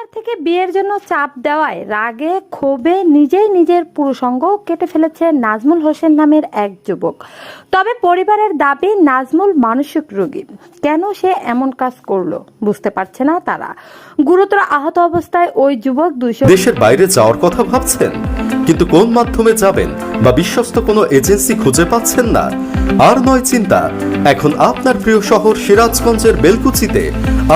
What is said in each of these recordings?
পরিবার থেকে বিয়ের জন্য চাপ দেওয়ায় রাগে, ক্ষোভে নিজেই নিজের পুরুষঙ্গ কেটে ফেলেছে নাজমুল হোসেন নামের এক যুবক। তবে পরিবারের দাবি, নাজমুল মানসিক রোগী। কেন সে এমন কাজ করল বুঝতে পারছে না তারা। গুরুতর আহত অবস্থায় ওই যুবক দুইশো দেশের বাইরে যাওয়ার কথা ভাবছেন? কিন্তু কোন মাধ্যমে যাবেন? বা বিশ্বস্ত কোনো এজেন্সি খুঁজে পাচ্ছেন না। আর নয় চিন্তা, এখন আপনার প্রিয় শহর সিরাজগঞ্জের বেলকুচিতে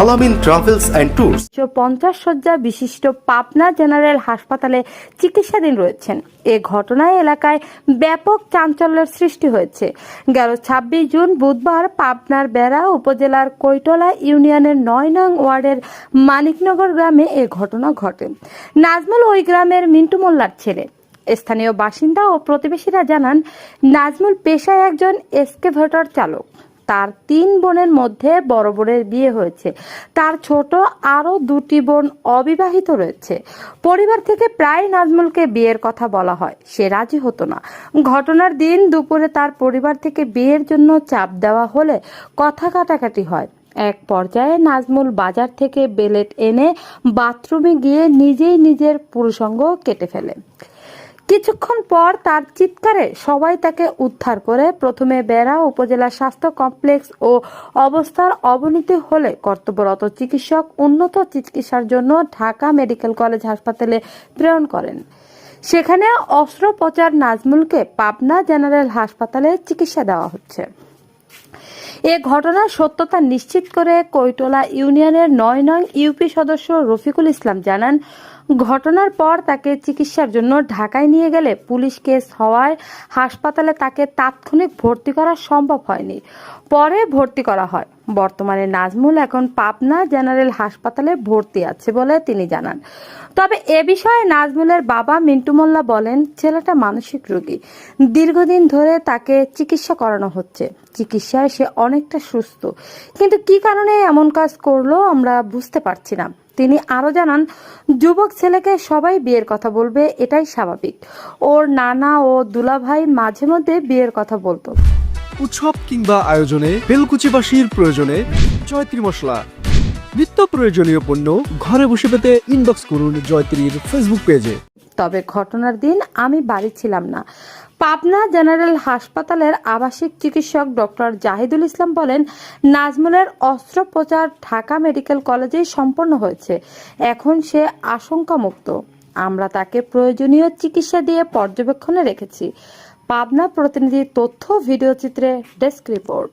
আলামিন ট্রাভেলস অ্যান্ড ট্যুরস। পঞ্চাশ শয্যা বিশিষ্ট পাবনা জেনারেল হাসপাতালে চিকিৎসাধীন রয়েছেন। এ ঘটনায় এলাকায় ব্যাপক চাঞ্চল্যের সৃষ্টি হয়েছে। গেল ছাব্বিশ জুন বুধবার পাবনার বেড়া উপজেলার কৈটলা ইউনিয়নের নয় নং ওয়ার্ডের মানিকনগর গ্রামে এ ঘটনা ঘটে। নাজমুল ওই গ্রামের মিন্টু মোল্লার ছেলে। স্থানীয় বাসিন্দা ও প্রতিবেশীরা জানান, নাজমুল পেশায় একজন এসকেভেটর চালক। তার তিন বোনের মধ্যে বড় বোনের বিয়ে হয়েছে। তার ছোট আরও দুটি বোন অবিবাহিত রয়েছে। পরিবার থেকে প্রায় নাজমুলকে বিয়ের কথা বলা হয়। সে রাজি হতো না। ঘটনার দিন দুপুরে তার পরিবার থেকে বিয়ের জন্য চাপ দেওয়া হলে কথা কাটাকাটি হয়। এক পর্যায়ে নাজমুল বাজার থেকে বেলেট এনে বাথরুমে গিয়ে নিজেই নিজের পুরুষঙ্গ কেটে ফেলে। কিছুক্ষণ পর তার চিৎকারে সবাই তাকে উদ্ধার করে। প্রথমে বেড়া উপজেলা স্বাস্থ্য কমপ্লেক্স ও অবস্থার অবনতি হলে কর্তব্যরত চিকিৎসক উন্নত চিকিৎসার জন্য ঢাকা মেডিকেল কলেজ হাসপাতালে প্রেরণ করেন। সেখানে অস্ত্রোপচার নাজমুলকে পাবনা জেনারেল হাসপাতালে চিকিৎসা দেওয়া হচ্ছে। এ ঘটনার সত্যতা নিশ্চিত করে কৈটলা ইউনিয়নের নয় নয় ইউপি সদস্য রফিকুল ইসলাম জানান, ঘটনার পর তাকে চিকিৎসার জন্য ঢাকায় নিয়ে গেলে পুলিশ কেস হওয়ায় হাসপাতালে তাকে তাৎক্ষণিক ভর্তি করা সম্ভব হয়নি। পরে ভর্তি করা হয়। বর্তমানে নাজমুল এখন পাবনা জেনারেল হাসপাতালে ভর্তি আছে বলে তিনি জানান। তবে এ বিষয়ে নাজমুলের বাবা মিন্টু মোল্লা বলেন, ছেলেটা মানসিক রোগী। দীর্ঘদিন ধরে তাকে চিকিৎসা করানো হচ্ছে। চিকিৎসায় সে অনেকটা সুস্থ। কিন্তু কি কারণে এমন কাজ করল আমরা বুঝতে পারছি না। তিনি আরও জানান, যুবক ছেলেকে সবাই বিয়ের কথা বলবে, এটাই স্বাভাবিক। ওর নানা ও দুলাভাই মাঝে মধ্যে বিয়ের কথা বলতো। উৎসব কিংবা আয়োজনে বেলকুচিবাসীর প্রয়োজনে জয়ত্রী মশলা। নিত্য প্রয়োজনীয় পণ্য ঘরে বসে পেতে ইনবক্স করুন জয়ত্রীর ফেসবুক পেজে তবে ঘটনার দিন আমি বাড়ি ছিলাম না। পাবনা জেনারেল হাসপাতালের আবাসিক চিকিৎসক ডক্টর জাহিদুল ইসলাম বলেন, নাজমুলের অস্ত্রোপচার ঢাকা মেডিকেল কলেজেই সম্পন্ন হয়েছে। এখন সে আশঙ্কামুক্ত। আমরা তাকে প্রয়োজনীয় চিকিৎসা দিয়ে পর্যবেক্ষণে রেখেছি। পাবনা প্রতিনিধি তথ্য ভিডিও চিত্রে ডেস্ক রিপোর্ট।